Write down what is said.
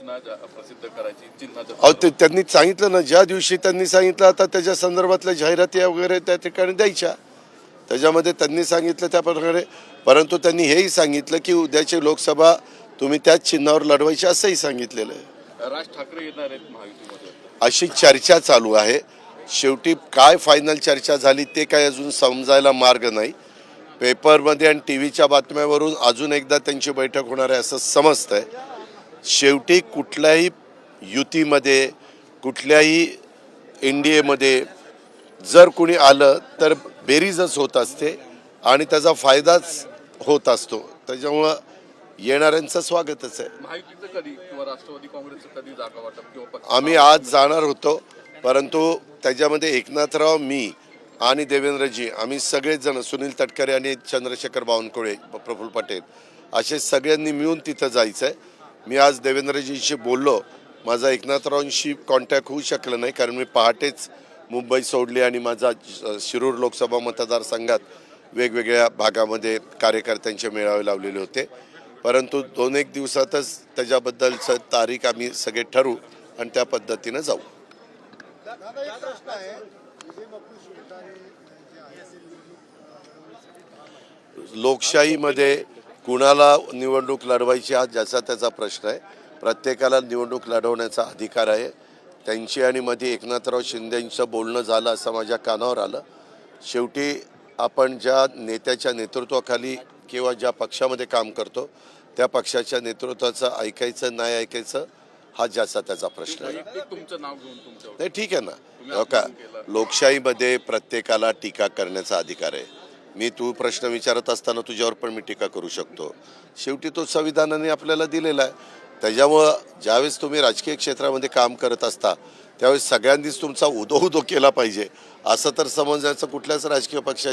सूचना ज्या- प्रसिद्ध करायची चिन्हाचं अहो ते त्यांनी सांगितलं ना ज्या दिवशी त्यांनी सांगितलं आता त्याच्या संदर्भातल्या जाहिराती वगैरे त्या ठिकाणी द्यायच्या. त्याच्यामध्ये त्यांनी सांगितलं त्या प्रकारे परंतु त्यांनी हेही सांगितलं की उद्याची लोकसभा तुम्ही त्याच चिन्हावर लढवायची असंही सांगितलेलं आहे. राज ठाकरे येणार आहेत अशी चर्चा चालू आहे. शेवटी काय फायनल चर्चा झाली ते काय अजून समजायला मार्ग नाही. पेपरमध्ये आणि टी व्हीच्या बातम्यावरून अजून एकदा त्यांची बैठक होणार आहे असं समजतंय. शेवटी कुठल्याही युतीमध्ये कुठल्याही एन डी एमध्ये जर कुणी आलं तर बेरीजच होत असते आणि त्याचा फायदाच होत असतो. त्याच्यामुळं येणाऱ्यांचं स्वागतच आहे. आम्ही आज जाणार होतो परंतु त्याच्यामध्ये एकनाथराव मी आणि देवेंद्रजी आम्ही सगळेच जण सुनील तटकरे आणि चंद्रशेखर बावनकुळे प्रफुल्ल पटेल असे सगळ्यांनी मिळून तिथं जायचं आहे मी आज देवेंद्रजींशी बोललो. माझा एकनाथरावांशी कॉन्टॅक्ट होऊ शकलं नाही कारण मी पहाटेच मुंबई सोडली आणि माझा शिरूर लोकसभा मतदारसंघात वेगवेगळ्या भागामध्ये कार्यकर्त्यांचे मेळावे लावलेले होते. परंतु दोन एक दिवसातच त्याच्याबद्दलचं तारीख आम्ही सगळे ठरवू आणि त्या पद्धतीनं जाऊ. लोकशाहीमध्ये कुणाला निवडणूक लढवायची हा ज्याचा त्याचा प्रश्न आहे. प्रत्येकाला निवडणूक लढवण्याचा अधिकार आहे. त्यांची आणि मध्ये एकनाथराव शिंदेंचं बोलणं झालं असं माझ्या कानावर आलं. शेवटी आपण ज्या नेत्याच्या नेतृत्वाखाली किंवा ज्या पक्षामध्ये काम करतो त्या पक्षाच्या नेतृत्वाचं ऐकायचं नाही ऐकायचं हा ज्याचा त्याचा प्रश्न आहे. नाही ठीक आहे ना. हो का? लोकशाहीमध्ये प्रत्येकाला टीका करण्याचा अधिकार आहे. मी तू प्रश्न विचारत असताना तुझ्यावर पण मी टीका करू शकतो. शेवटी तो संविधानाने आपल्याला दिलेला आहे. त्याच्यामुळं ज्यावेळेस तुम्ही राजकीय क्षेत्रामध्ये काम करत असता त्यावेळेस सगळ्यांनीच तुमचा उदो उदो केला पाहिजे. असं तर समजायचं कुठल्याच राजकीय पक्षाची